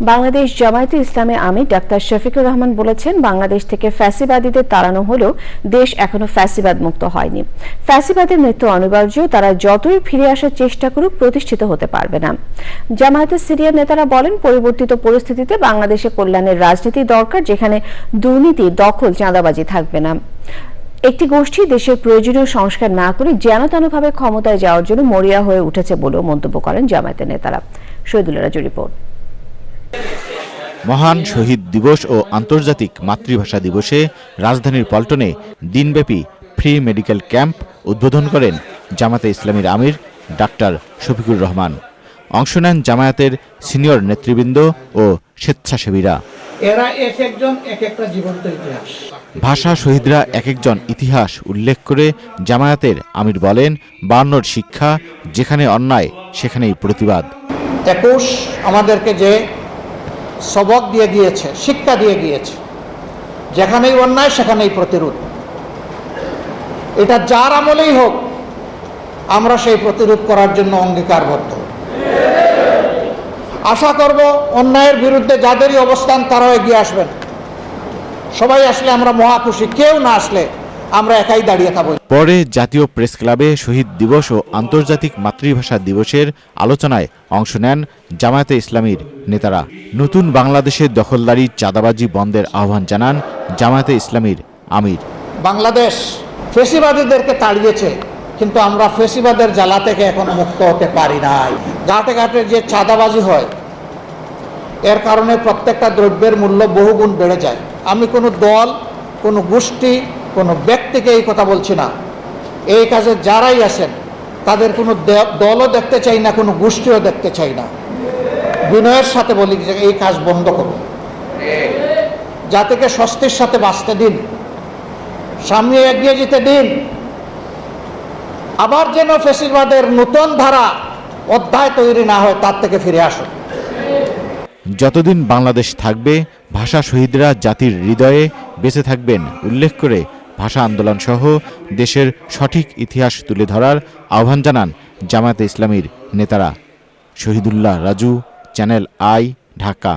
বাংলাদেশ জামায়াতে ইসলামে আমির ডাক্তার শফিকুর রহমান বলেছেন, বাংলাদেশ থেকে ফ্যাসিবাদীদের তাড়ানো হলেও দেশ এখনও ফ্যাসিবাদ মুক্ত হয়নি। ফ্যাসিবাদের মৃত্যু অনিবার্য, তারা যতই ফিরে আসার চেষ্টা করুক প্রতিষ্ঠিত হতে পারবে না। জামায়াতের সিরিয়ার নেতারা বলেন, পরিবর্তিত পরিস্থিতিতে বাংলাদেশে কল্যাণের রাজনীতি দরকার, যেখানে দুর্নীতি, দখল, চাঁদাবাজি থাকবে না। একটি গোষ্ঠী দেশের প্রয়োজনীয় সংস্কার না করে যেন তেনভাবে ক্ষমতায় যাওয়ার জন্য মরিয়া হয়ে উঠেছে বলেও মন্তব্য করেন জামায়াতের নেতারা। শহীদুল্লাহ রিপোর্ট। মহান শহীদ দিবস ও আন্তর্জাতিক মাতৃভাষা দিবসে রাজধানীর পল্টনে দিনব্যাপী ফ্রি মেডিকেল ক্যাম্প উদ্বোধন করেন জামাতে ইসলামীর আমির ডাক্তার শফিকুর রহমান। অংশ নেন জামায়াতের সিনিয়র নেতৃবৃন্দ ও স্বেচ্ছাসেবীরা। এরা এক একজন এক একটা জীবন্ত ইতিহাস। ভাষা শহীদরা এক একজন ইতিহাস উল্লেখ করে জামায়াতের আমির বলেন বায়ান্নর শিক্ষা যেখানে অন্যায় সেখানেই প্রতিবাদ। একুশ আমাদেরকে যে সবক দিয়ে গিয়েছে, শিক্ষা দিয়ে গিয়েছে। যেখানেই অন্যায়, সেখানেই প্রতিরোধ। এটা যার আমলেই হোক, আমরা সেই প্রতিরোধ করার জন্য অঙ্গীকারবদ্ধ। আশা করব অন্যায়ের বিরুদ্ধে যাদেরই অবস্থান, তারাও এগিয়ে আসবেন। সবাই আসলে আমরা মহা খুশি কেউ না আসলে আমরা একাই দাঁড়িয়ে থাকব পরে জাতীয় প্রেস ক্লাবে শহীদ দিবস ও আন্তর্জাতিক মাতৃভাষা দিবসের আলোচনায় অংশ নেন জামায়াতে ইসলামীর নেতারা। নতুন বাংলাদেশের দখলদারি চাঁদাবাজি বন্ধের আহ্বান জানান জামায়াতে ইসলামীর আমির। বাংলাদেশ ফেসিবাদীদেরকে তাড়িয়েছে, কিন্তু আমরা ফেসিবাদের জ্বালা থেকে এখন মুক্ত হতে পারি নাই। ঘাটে ঘাটে যে চাঁদাবাজি হয়, এর কারণে প্রত্যেকটা দ্রব্যের মূল্য বহুগুণ বেড়ে যায়। আমি কোনো দল, কোনো গোষ্ঠী, কোনো ব্যক্তিকে এই কথা বলছি না। এই কাজে যারাই আছেন, তাদের কোনো দলও দেখতে চাই না, কোনো গোষ্ঠীও দেখতে চাই না। বিনয়ের সাথে বলি যে এই কাজ বন্ধ করুন জাতিকে স্বস্তির সাথে বাঁচতে দিন। সামনে এগিয়ে যেতে দিন। আবার যেন ফেসিবাদের নতুন ধারা অধ্যায় তৈরি না হয়, তার থেকে ফিরে আসুন যতদিন বাংলাদেশ থাকবে, ভাষা শহীদরা জাতির হৃদয়ে বেঁচে থাকবেন, উল্লেখ করে ভাষা আন্দোলন সহ দেশের সঠিক ইতিহাস তুলে ধরার আহ্বান জানান জামায়াতে ইসলামীর নেতারা। Shahidullah Raju channel I Dhaka.